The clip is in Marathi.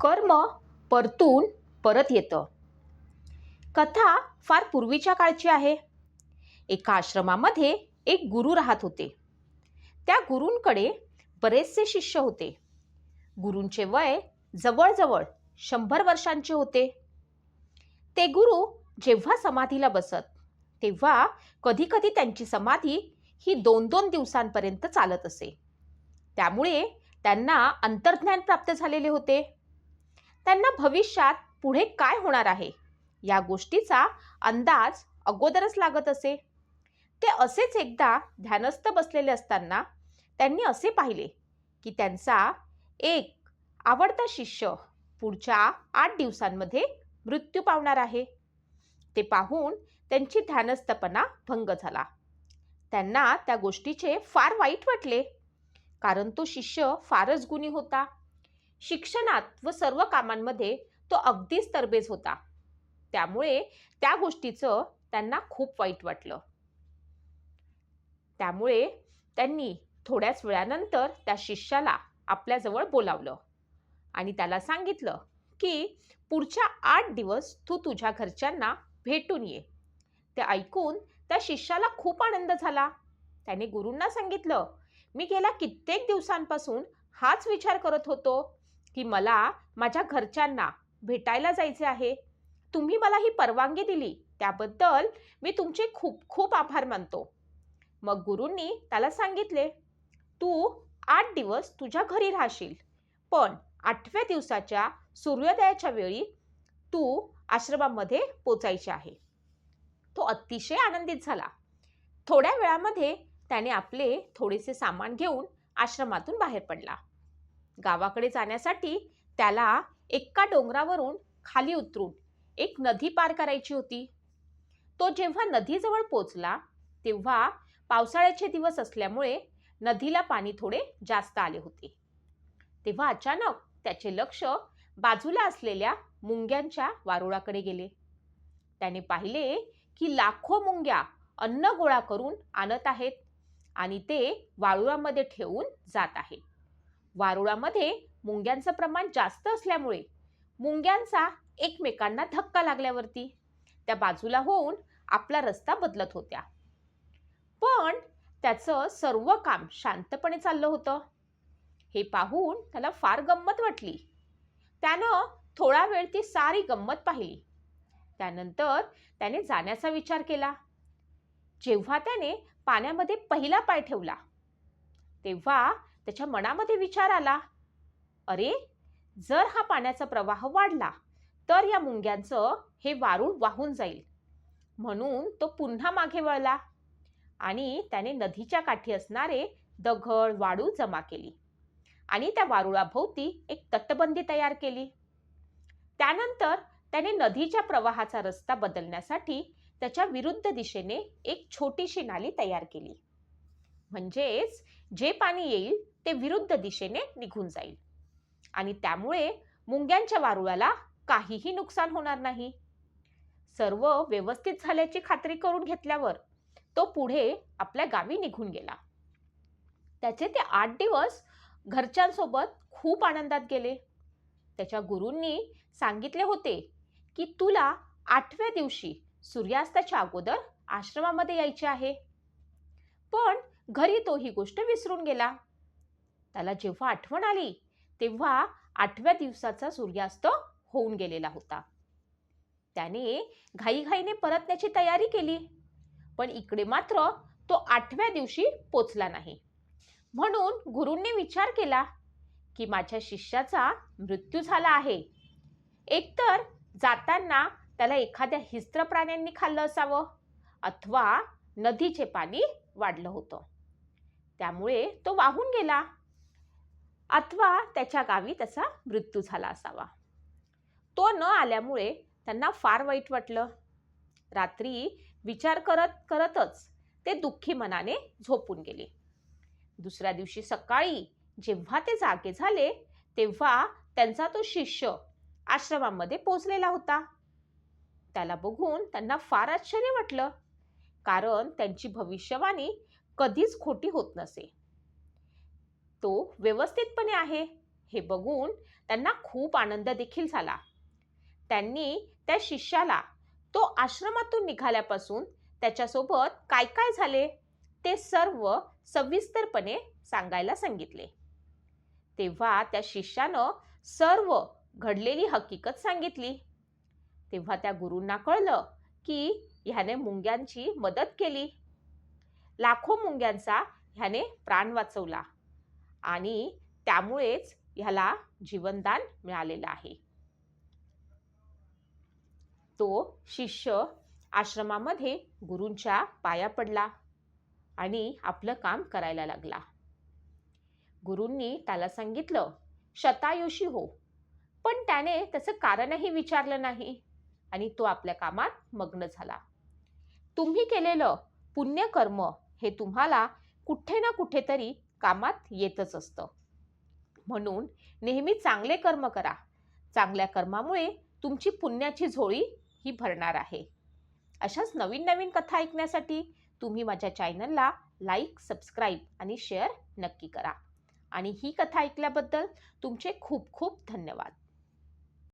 कर्म परतून परत येतं. कथा फार पूर्वीच्या काळची आहे. एका आश्रमामध्ये एक गुरु राहत होते. त्या गुरूंकडे बरेचसे शिष्य होते. गुरूंचे वय जवळजवळ शंभर वर्षांचे होते. ते गुरु जेव्हा समाधीला बसत तेव्हा कधीकधी त्यांची समाधी ही दोन दोन दिवसांपर्यंत चालत असे. त्यामुळे त्यांना अंतर्ज्ञान प्राप्त झालेले होते. त्यांना भविष्यात पुढे काय होणार आहे? या गोष्टीचा अंदाज अगोदरच लागत असे. ते असेच एकदा ध्यानस्थ बसलेले असताना त्यांनी असे पाहिले की त्यांचा एक आवडता शिष्य पुढच्या आठ दिवसांमध्ये मृत्यू पावणार आहे. ते पाहून त्यांची ध्यानस्थपणा भंग झाला. त्यांना त्या गोष्टीचे फार वाईट वाटले. कारण तो शिष्य फारच गुणी होता. शिक्षणात व सर्व कामांमध्ये तो अगदीच तरबेज होता. त्यामुळे त्या गोष्टीचं त्यांना खूप वाईट वाटलं. त्यामुळे त्यांनी थोड्याच वेळानंतर त्या शिष्याला आपल्याजवळ बोलावलं आणि त्याला सांगितलं की पुढच्या आठ दिवस तू तुझ्या घरच्यांना भेटून ये. ते ऐकून त्या शिष्याला खूप आनंद झाला. त्याने गुरूंना सांगितलं मी गेल्या कित्येक दिवसांपासून हाच विचार करत होतो. की मला माझ्या घरच्यांना भेटायला जायचे आहे. तुम्ही मला ही परवानगी दिली. त्याबद्दल मी तुमचे खूप खूप आभार मानतो. मग गुरूंनी त्याला सांगितले तू आठ दिवस तुझ्या घरी राहशील पण आठव्या दिवसाच्या सूर्योदयाच्या वेळी तू आश्रमामध्ये पोचायचे आहे. तो अतिशय आनंदित झाला. थोड्या वेळामध्ये त्याने आपले थोडेसे सामान घेऊन आश्रमातून बाहेर पडला. गावाकडे जाण्यासाठी त्याला एका डोंगरावरून खाली उतरून एक नदी पार करायची होती. तो जेव्हा नदीजवळ पोचला तेव्हा पावसाळ्याचे दिवस असल्यामुळे नदीला पाणी थोडे जास्त आले होते. तेव्हा अचानक त्याचे लक्ष बाजूला असलेल्या मुंग्यांच्या वारुळाकडे गेले. त्याने पाहिले की लाखो मुंग्या अन्न गोळा करून आणत आहेत आणि ते वाळुळामध्ये ठेवून जात आहे वारुळामध्ये मुंग्यांचं प्रमाण जास्त असल्यामुळे मुंग्यांचा एकमेकांना धक्का लागल्यावरती त्या बाजूला होऊन आपला रस्ता बदलत होत्या. पण त्याचं सर्व काम शांतपणे चाललं होतं. हे पाहून त्याला फार गंमत वाटली. त्यानं थोडा वेळ ती सारी गंमत पाहिली. त्यानंतर त्याने जाण्याचा विचार केला. जेव्हा त्याने पाण्यामध्ये पहिला पाय ठेवला तेव्हा त्याच्या मनामध्ये विचार आला अरे जर हा पाण्याचा प्रवाह वाढला तर या मुंग्यांचं हे वारूळ वाहून जाईल. म्हणून तो पुन्हा मागे वळला आणि त्याने नदीच्या काठी असणारे दगड वाळू जमा केली आणि त्या वारुळाभोवती एक तटबंदी तयार केली. त्यानंतर त्याने नदीच्या प्रवाहाचा रस्ता बदलण्यासाठी त्याच्या विरुद्ध दिशेने एक छोटीशी नाली तयार केली. म्हणजेच जे पाणी येईल ते विरुद्ध दिशेने निघून जाईल. आणि त्यामुळे मुंग्यांच्या वारुळाला काहीही नुकसान होणार नाही. सर्व व्यवस्थित झाल्याची खात्री करून घेतल्यावर तो पुढे आपल्या गावी निघून गेला. त्याचे ते आठ दिवस घरच्यांसोबत खूप आनंदात गेले. त्याच्या गुरूंनी सांगितले होते की तुला आठव्या दिवशी सूर्यास्ताच्या अगोदर आश्रमामध्ये यायचे आहे. पण घरी तो ही गोष्ट विसरून गेला. त्याला जेव्हा आठवण आली तेव्हा आठव्या दिवसाचा सूर्यास्त होऊन गेलेला होता. त्याने घाईघाईने परतण्याची तयारी केली पण इकडे मात्र तो आठव्या दिवशी पोचला नाही. म्हणून गुरूंनी विचार केला की माझ्या शिष्याचा मृत्यू झाला आहे. एकतर जाताना त्याला एखाद्या हिस्त्र प्राण्यांनी खाल्लं असावं अथवा नदीचे पाणी वाढलं होतं. त्यामुळे तो वाहून गेला. अथवा त्याच्या गावी त्याचा मृत्यू झाला असावा. तो न आल्यामुळे त्यांना फार वाईट वाटलं. रात्री विचार करत करतच ते दुःखी मनाने झोपून गेले. दुसऱ्या दिवशी सकाळी जेव्हा ते जागे झाले तेव्हा त्यांचा तो शिष्य आश्रमामध्ये पोचलेला होता. त्याला बघून त्यांना फार आश्चर्य वाटलं. कारण त्यांची भविष्यवाणी कधीच खोटी होत नसे. तो व्यवस्थितपणे आहे हे बघून त्यांना खूप आनंद देखील झाला. त्यांनी त्या शिष्याला तो आश्रमातून निघाल्यापासून त्याच्यासोबत काय काय झाले ते सर्व सविस्तरपणे सांगायला सांगितले. तेव्हा त्या शिष्यानं सर्व घडलेली हकीकत सांगितली. तेव्हा त्या गुरूंना कळलं की ह्याने मुंग्यांची मदत केली. लाखो मुंग्यांचा ह्याने प्राण वाचवला. आणि त्यामुळेच ह्याला जीवनदान मिळालेलं आहे. तो शिष्य आश्रमामध्ये गुरूंच्या पाया पडला आणि आपलं काम करायला लागला. गुरूंनी त्याला सांगितलं शतायुषी हो पण त्याने त्याचं कारणही विचारलं नाही आणि तो आपल्या कामात मग्न झाला. तुम्ही केलेलं पुण्यकर्म हे तुम्हाला कुठे ना कुठेतरी कामात येतच असतं. म्हणून नेहमी चांगले कर्म करा. चांगल्या कर्मामुळे तुमची पुण्याची झोळी ही भरणार आहे. अशाच नवीन नवीन कथा ऐकण्यासाठी तुम्ही माझ्या चॅनलला लाईक सबस्क्राईब आणि शेअर नक्की करा. आणि ही कथा ऐकल्याबद्दल तुमचे खूप खूप धन्यवाद.